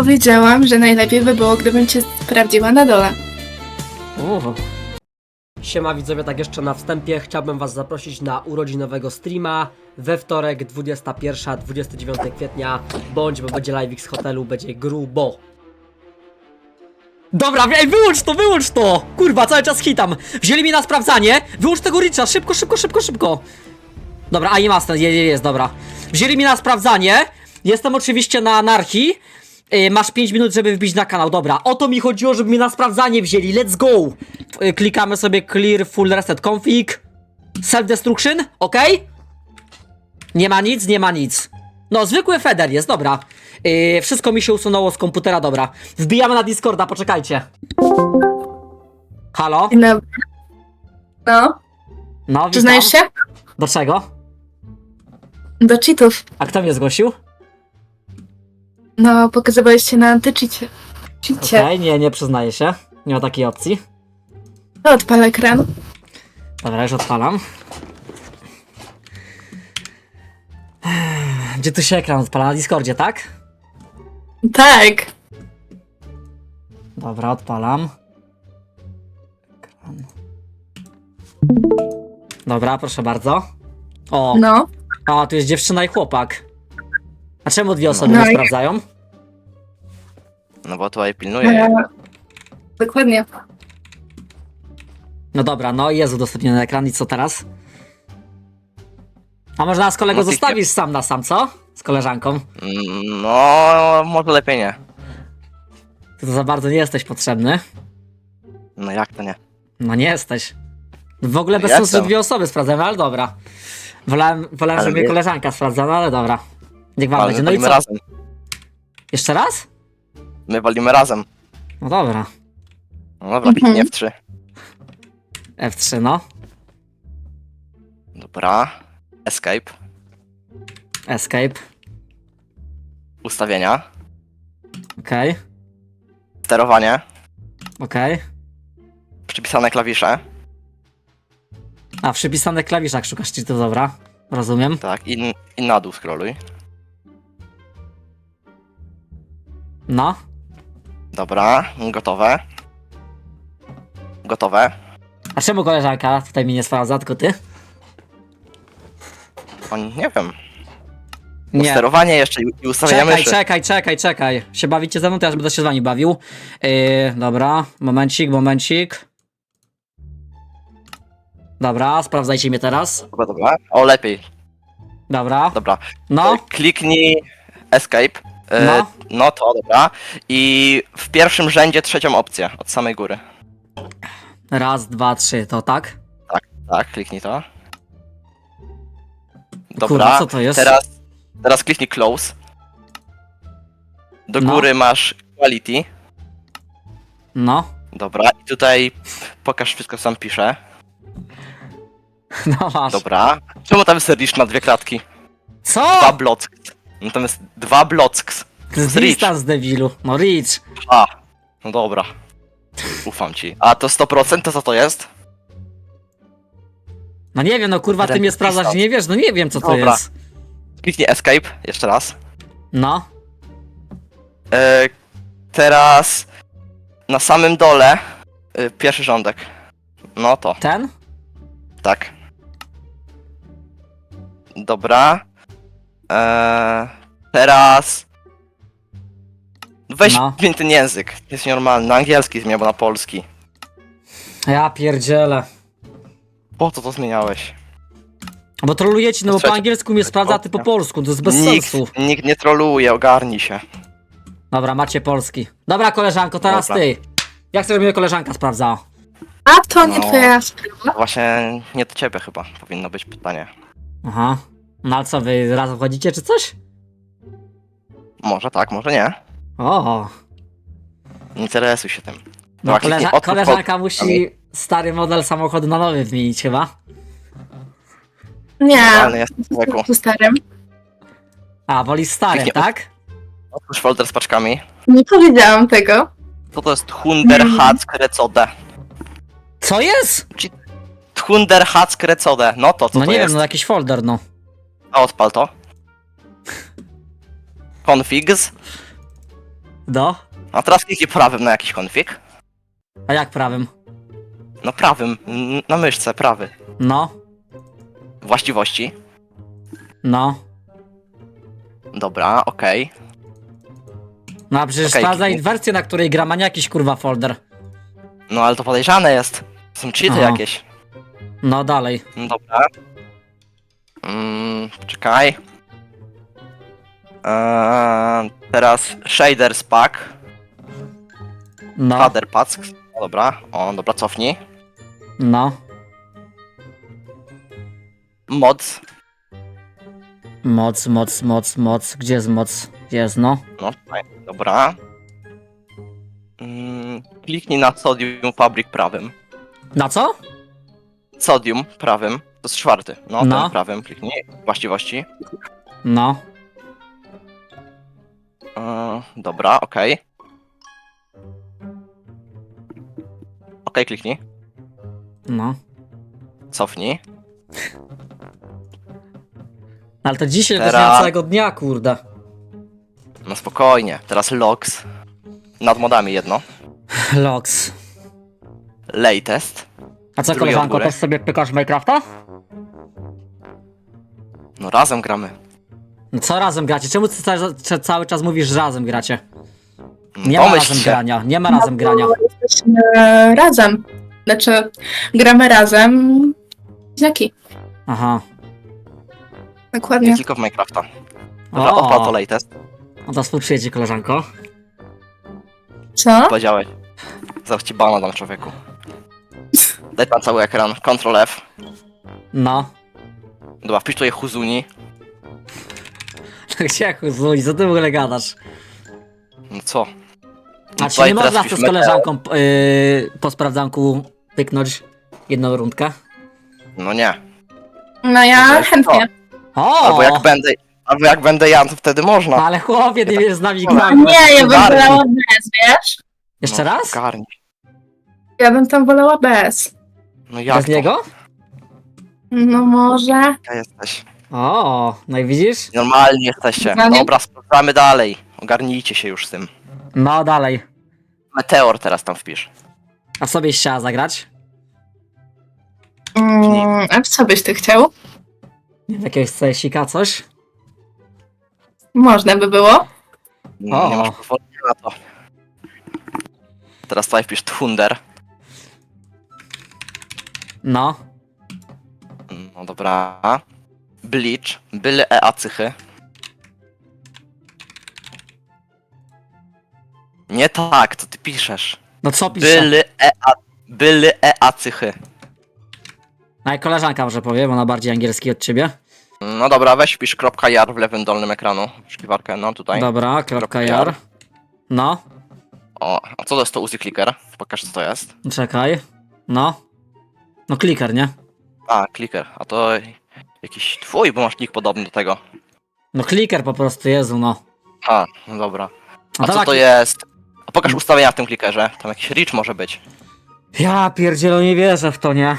Powiedziałam, że najlepiej by było, gdybym cię sprawdziła na dole. Uhu. Siema widzowie, tak jeszcze na wstępie chciałbym was zaprosić na urodzinowego streama we wtorek 21-29 kwietnia, bądź, bo będzie live z hotelu, będzie grubo. Dobra, ej, wyłącz to, wyłącz to! Kurwa, cały czas hitam. Wzięli mi na sprawdzanie, wyłącz tego Richa, szybko, szybko, szybko, szybko. Dobra, a i master, jest, jest, jest, dobra. Wzięli mi na sprawdzanie, jestem oczywiście na anarchii, Yy, masz 5 minut, żeby wbić na kanał. Dobra, o to mi chodziło, żeby mnie na sprawdzanie wzięli. Let's go! Yy, klikamy sobie clear full reset config. Self destruction, ok? Nie ma nic, nie ma nic. No, zwykły feder jest, dobra. Yy, wszystko mi się usunęło z komputera, dobra. Wbijamy na Discorda, poczekajcie. Halo? Dobry. No, No, witam. przyznajesz się? Do czego? Do cheatów. A kto mnie zgłosił? No, pokazywałeś się na antycheacie. Okej, nie, nie przyznaję się. Nie ma takiej opcji. To odpal ekran. Dobra, już odpalam. Gdzie tu się ekran odpala? Na Discordzie, tak? Tak. Dobra, odpalam. Ekran. Dobra, proszę bardzo. O, No. a tu jest dziewczyna i chłopak. A czemu dwie osoby No nie i- sprawdzają? No bo tutaj pilnuję. E, dokładnie. No dobra, no i jest udostępniony ekran i co teraz? A może nas kolego No, ty- zostawisz sam na sam, co? Z koleżanką? Mm, No, może lepiej nie. Ty to za bardzo nie jesteś potrzebny. No jak to nie? No nie jesteś. W ogóle bez Jestem. sensu, że dwie osoby sprawdzamy, ale dobra. Wolałem, wolałem Ale żeby mnie wie- koleżanka sprawdzała, ale dobra. Niech wam Ale będzie. my No i walimy co? razem. Jeszcze raz? My walimy razem. No dobra. No dobra, Mhm. kliknie w 3. F3, no. Dobra. Escape. Escape. Ustawienia. Okej, Sterowanie. okej. Przypisane klawisze. A w przypisanych klawiszach szukasz cheatów, dobra. Rozumiem. Tak. I, i na dół scrolluj. No. Dobra. Gotowe. Gotowe. A czemu koleżanka tutaj mi nie sprawdza, tylko ty? O, nie wiem. Nie. Sterowanie jeszcze i, i ustawienia Czekaj, myszy. czekaj, czekaj, czekaj. Się bawicie ze mną, to ja będę się z wami bawił. Yy, dobra, momencik, momencik. Dobra, sprawdzajcie mnie teraz. Dobra, dobra. O, lepiej. Dobra, Dobra. no, Kliknij Escape. E, No. no to dobra. I w pierwszym rzędzie trzecią opcję od samej góry. raz, dwa, trzy, to tak? Tak, kliknij to. Dobra. Kurwa, co to jest? Teraz, teraz kliknij Close. Do No. góry masz Quality. No, Dobra. I tutaj pokaż wszystko, co tam pisze. no masz. Dobra. Czemu tam jest Rich na dwie klatki? Co? Dwa blocks. No tam jest dwa blocks. Jest z Rich. dystans debilu. No Rich. A. No dobra. Ufam ci. A to 100% to co to jest? No nie wiem, no kurwa, ty mnie sprawdzasz Crystal. i nie wiesz, no nie wiem co to Dobra. jest. Kliknij Escape. Jeszcze raz. No, E, teraz na samym dole e, pierwszy rządek. No to, ten? tak. Dobra. E, teraz weź No. zmień ten język. Jest normalny. Na angielski zmień, bo na polski. Ja pierdzielę. Po co to zmieniałeś? Bo trolujecie, no bo po angielsku mnie sprawdza, a ty po polsku, to jest bez nikt, sensu. nikt nie troluje, ogarnij się. Dobra, macie polski. Dobra, koleżanko, teraz Dobra. ty. Jak sobie mnie koleżanka sprawdzała? A to nie No. twoja sprawa. Właśnie nie do ciebie chyba powinno być pytanie. Aha. No ale co, wy razem chodzicie czy coś? Może tak, może nie. O, Nie interesuj się tym. no Dobra, koleża koleżanka pod- musi stary model samochodu na nowy wymienić chyba. Nie. Ale jest człowieku. Tu starym. A, woli stary, tak? Otwórz folder z paczkami. Nie powiedziałam tego. Co to jest Thunder Hack Recode? Co jest? Thunder Hack Recode. No to co no to nie jest? wiem, no jakiś folder, no. A odpal to. Configs. No. A teraz kliknij prawym na jakiś konfig. A jak prawym? No prawym, n- na myszce, prawy. No. Właściwości. No. Dobra, okej. No a przecież Okej, sprawdzaj kliknij. wersję, na której gra ma nie jakiś kurwa folder. No ale to podejrzane jest. Są cheaty Aha. jakieś. No dalej. No Dobra. Mm, czekaj. Eee, teraz shaders pack. No. Shader pack. Dobra, o dobra, cofnij. No. Mods. Moc, moc, moc, moc. Gdzie jest moc? Gdzie jest, no? No, fajnie, dobra. Mm, kliknij na sodium fabric prawym. Na co? Sodium prawym. To jest czwarty. No, No. ten prawym kliknij. Właściwości. No. Eee, dobra, okej. Okej, kliknij. No. Cofnij. Ale to dzisiaj Teraz- miałem całego dnia, kurde. No spokojnie. Teraz logs. Nad modami jedno. Lox. Latest. A co Drugie od koleżanko, góry. też sobie pykasz Minecrafta? No razem gramy. No co razem gracie? Czemu ty cały, ca- cały czas mówisz, że razem gracie? No Nie ma Pomyśl razem się. grania, nie ma razem grania. Bo Jesteśmy razem. Znaczy, gramy razem. Znaki. Aha. Dokładnie. Nie tylko w Minecrafta. Dobra, O, odpal to latest. no to współczuję ci koleżanko. Co? Powiedziałeś. Zaraz ci bana dam człowieku. Daj pan cały ekran. Ctrl F. No. Dobra, wpisz tutaj Huzuni. Gdzie chuzuj, co ty w ogóle gadasz? No co? A No czy tutaj nie teraz można wpisz z koleżanką yy, po sprawdzanku pyknąć jedną rundkę? No nie. No ja To chętnie. O! Albo jak będę. Albo jak będę ja, to wtedy można. Ale chłopie, nie wiesz z nami A grać. nie, ja bym wolała bez, wiesz? Jeszcze no, raz? Ogarnij. Ja bym tam wolała bez. No jak Bez to? niego? No może. Ja jesteś. O, no i widzisz? Normalnie jesteście. Normalnie? Dobra, sprawdzamy dalej. Ogarnijcie się już z tym. No dalej. Meteor teraz tam wpisz. A w sobie chciała zagrać? Mm, a w co byś ty chciał? Jakiegoś CS-ika, coś? Można by było. No, nie O. masz pozwolenia na to. Teraz tutaj wpisz Thunder. No. No dobra. Bleach. Byle e acychy. Nie tak, co ty piszesz. No co pisze? Byle e a... Byle e acychy. A jak koleżanka może powie, bo ona bardziej angielski od ciebie. No dobra, weź wpisz kropka jar w lewym dolnym ekranu. Wyszukiwarkę, no tutaj. Dobra, kropka jar. No, O, a co to jest to Uzi Clicker? Pokaż co to jest. czekaj. No. No kliker, nie? A, clicker. A to jakiś twój, bo masz nick podobny do tego. No kliker po prostu, Jezu, no. A, no dobra. A co to jest? A pokaż ustawienia w tym clickerze. Tam jakiś reach może być. Ja pierdzielo nie wierzę w to, nie?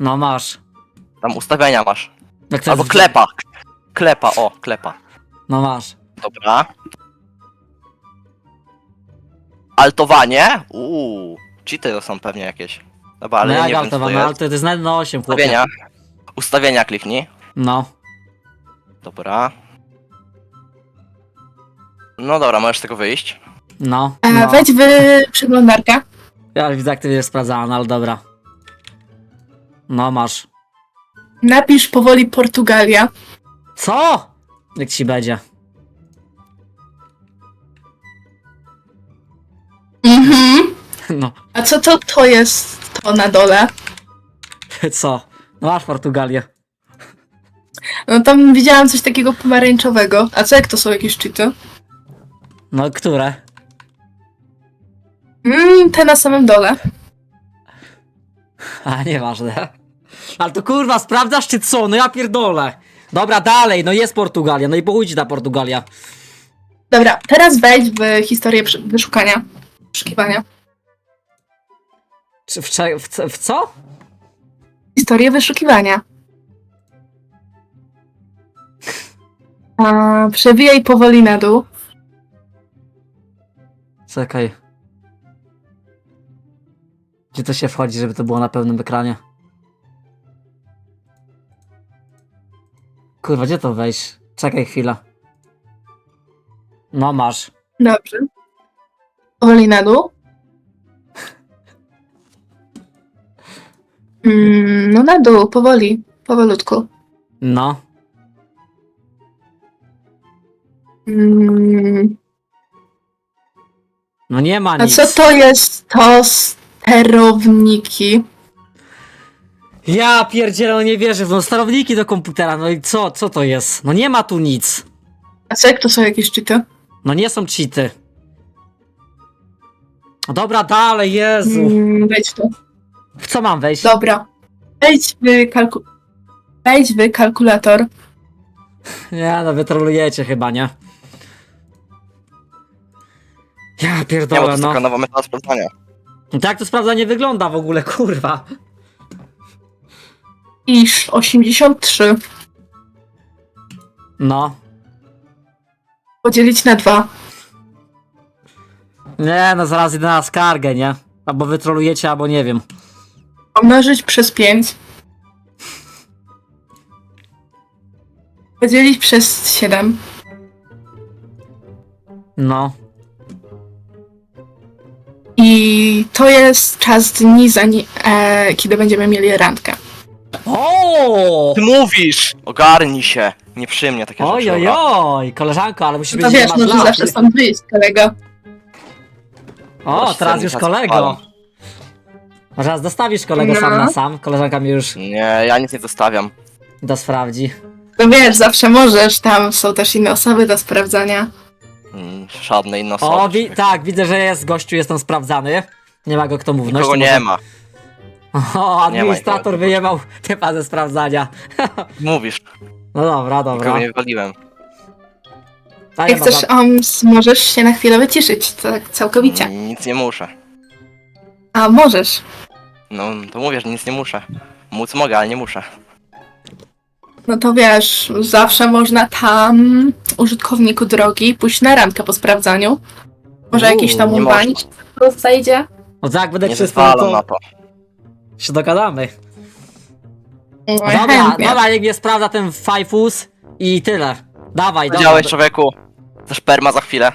No masz. Tam ustawienia masz. Albo klepa. Klepa, o, klepa. No masz. Dobra. Altowanie? Uuu, cheaty to są pewnie jakieś. Dobra, ale ja nie wiem co to jest. ale to jest na no 8, chłopie. Ustawienia. Ustawienia kliknij. No. Dobra. No dobra, możesz z tego wyjść. No. E, no. Wejdź w przeglądarkę. Ja widzę jak ty będziesz sprawdzała, no ale dobra. No masz. Napisz powoli Portugalia. Co? Jak ci będzie? No. A co to to jest to na dole? Co? No masz Portugalię. No tam widziałam coś takiego pomarańczowego. A co jak to są jakieś cheaty? No które? Mmm, te na samym dole. A nieważne. Ale to kurwa, sprawdzasz czy co? No ja pierdolę. Dobra, dalej, no jest Portugalia, no i pójdź ta Portugalia. Dobra, teraz wejdź w historię przy- wyszukania. Wyszukiwania. W, cze- w, co- w co? Historię wyszukiwania. A, przewijaj powoli na dół. Czekaj. Gdzie to się wchodzi, żeby to było na pełnym ekranie? Kurwa, gdzie to wejść? Czekaj chwilę. No masz. Dobrze. Powoli na dół. Mm, no na dół, powoli, powolutku. No. Mm, No nie ma a nic. co to jest to sterowniki? Ja pierdzielę, no nie wierzę w no sterowniki do komputera, no i co, co to jest? No nie ma tu nic. A co jak to są jakieś cheaty? No nie są cheaty. Dobra, dalej, Jezu. Mm, wejdź w to. W co mam wejść? Dobra. Wejdź w, kalku... Wejdź w kalkulator. Nie, no wy trolujecie chyba, nie? Ja Nie, bo to pierdolę, jest no. taka nowa metoda sprawdzania. no. Tak to sprawdzanie wygląda w ogóle, kurwa. Iż 83 No. podzielić na 2. Nie, no zaraz idę na skargę, nie? Albo wy trolujecie, albo nie wiem. Pomnożyć przez 5. Podzielić przez 7. No. I to jest czas dni, zanim, e, kiedy będziemy mieli randkę. O! Ty mówisz! Ogarnij się! Nie przy mnie takie Oj, rzeczy. oj, dobra. oj, koleżanko, ale musisz No to być wiesz, masz może lat. zawsze stąd wyjść, kolego. O, teraz już kolego. Może raz dostawisz kolego No. sam na sam. Koleżanka mi już Nie, ja nic nie zostawiam. to sprawdzi. No wiesz, zawsze możesz, tam są też inne osoby do sprawdzania. Mm, Żadne inne osoby. O, wi- tak, widzę, że jest gościu, jestem sprawdzany. Nie ma go kto mównąć. Nikogo to nie może- ma. O, administrator nikogo. wyjebał typa ze sprawdzania. Mówisz. No dobra, dobra. Nikogo nie wywaliłem. A Jak nie chcesz, um, możesz się na chwilę wyciszyć, tak całkowicie. Nic nie muszę. A możesz. No, to mówię, że nic nie muszę. Móc mogę, ale nie muszę. No to wiesz, zawsze można tam użytkowniku drogi pójść na randkę po sprawdzaniu. Może Uuu, jakiś tam nie umbanić zajdzie. No tak, będę Nie przysłał, zezwalam na to to. się dogadamy. No, Dobra, chętnie. dobra, niech mnie sprawdza ten fajfus i tyle. Dawaj, dobra. Widziałeś, człowieku? Chcesz perma za chwilę?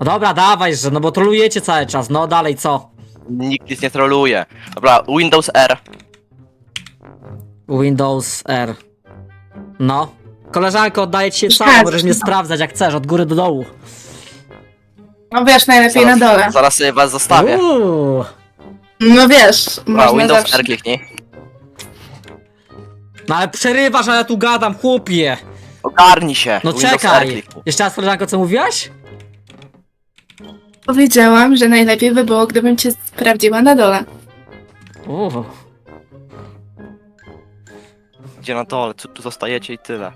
No dobra, dawaj, że no bo trolujecie cały czas. No dalej, co? Nikt nic nie troluje. Dobra, Windows R. Windows R. No. Koleżanko, oddaję ci się sam, możesz mnie sprawdzać jak chcesz, od góry do dołu. No wiesz, najlepiej na dole. Zaraz sobie was zostawię. Uuu. No wiesz, Dobra, można Windows zawsze. R kliknij. No ale przerywasz, a ja tu gadam, chłopie. Ogarnij się. No Windows R czekaj. kliknij. Jeszcze raz, koleżanko, co mówiłaś? Powiedziałam, że najlepiej by było, gdybym cię sprawdziła na dole. Gdzie na dole? Tu, tu zostajecie i tyle.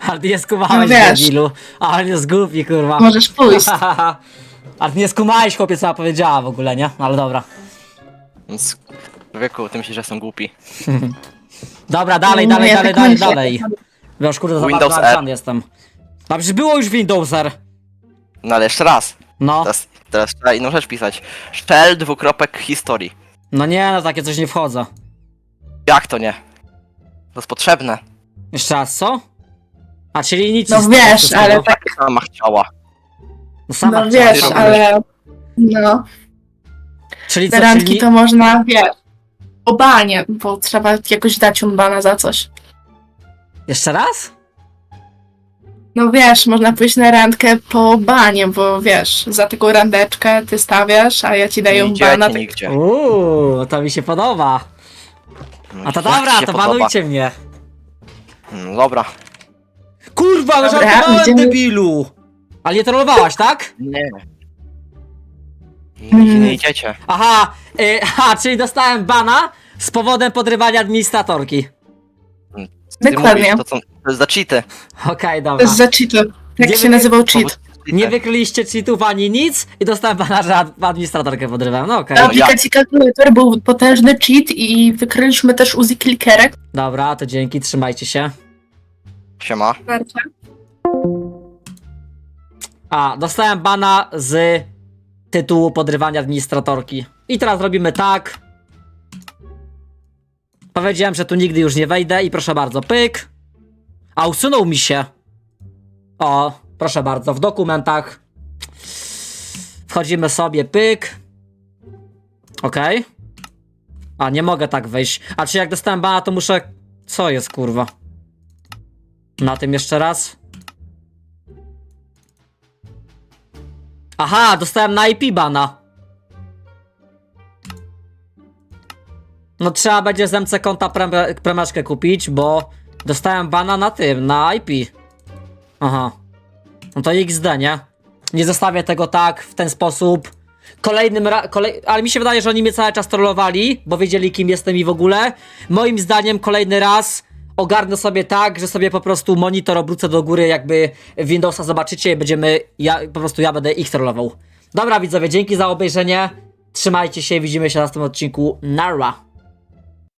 Ale ty nie skumałeś, No wiesz. debilu. Ale nie zgubi, kurwa. Możesz pójść. Ale ty nie skumałeś, chłopie, co ja powiedziała w ogóle, nie? No ale dobra. Więc... Człowieku, ty myślisz, że jestem głupi. Dobra, dalej, No, dalej, ja dalej, tak dalej, myślę. dalej. Już kurde, za Windows bardzo R. nagrany jestem. A przecież było już Windows R. No ale jeszcze raz. No, Teraz, teraz trzeba inną rzecz pisać. Shell dwukropek historii. no nie, no takie coś nie wchodzę. Jak to nie? To jest potrzebne. Jeszcze raz, co? A, czyli nic No wiesz, wszystkiego. ale tak, Sama chciała. No sama no chciała wiesz, robić. ale... No, Czyli te co, randki czyli... to można, wiesz, obanie, bo trzeba jakoś dać umbana za coś. Jeszcze raz? No wiesz, można pójść na randkę po banie, bo wiesz, za taką randeczkę ty stawiasz, a ja ci daję Nie idziecie Tak... nigdzie. Uuu, to mi się podoba. No, A to jak ci dobra, się to podoba? banujcie mnie. No dobra. Kurwa, no Dobra, żartowałem, idziemy- debilu. Ale nie trollowałaś, tak? Nie. Mm. Nie idziecie. Aha, y, aha, czyli dostałem bana z powodem podrywania administratorki. Ty Dokładnie. mówisz, to, co, to jest za cheaty. Okej, To dobra. jest za cheat. Jak Nie się wiem, nazywał cheat? Nie wykryliście cheatów ani nic i dostałem bana, że ad- administratorkę podrywałem. No okej. Na ja- aplikacji kalkulator był potężny cheat i wykryliśmy też Uzi Clickerek. Dobra, to dzięki, trzymajcie się. Siema. A, dostałem bana z tytułu podrywania administratorki. I teraz robimy tak. Powiedziałem, że tu nigdy już nie wejdę i proszę bardzo, pyk. A usunął mi się. O, proszę bardzo, w dokumentach. Wchodzimy sobie, pyk. Okej. A, nie mogę tak wejść. A czy jak dostałem bana, to muszę... Co jest, kurwa? Na tym jeszcze raz. Aha, dostałem na IP bana. No trzeba będzie z MC konta prem- kupić, bo dostałem bana na tym, na IP. Aha. No to XD, nie? Nie zostawię tego tak, w ten sposób. Kolejnym ra- kolej- ale mi się wydaje, że oni mnie cały czas trollowali, bo wiedzieli kim jestem i w ogóle. Moim zdaniem kolejny raz ogarnę sobie tak, że sobie po prostu monitor obrócę do góry, jakby Windowsa zobaczycie i będziemy, ja, po prostu ja będę ich trollował. Dobra widzowie, dzięki za obejrzenie. Trzymajcie się widzimy się na następnym odcinku. Nara!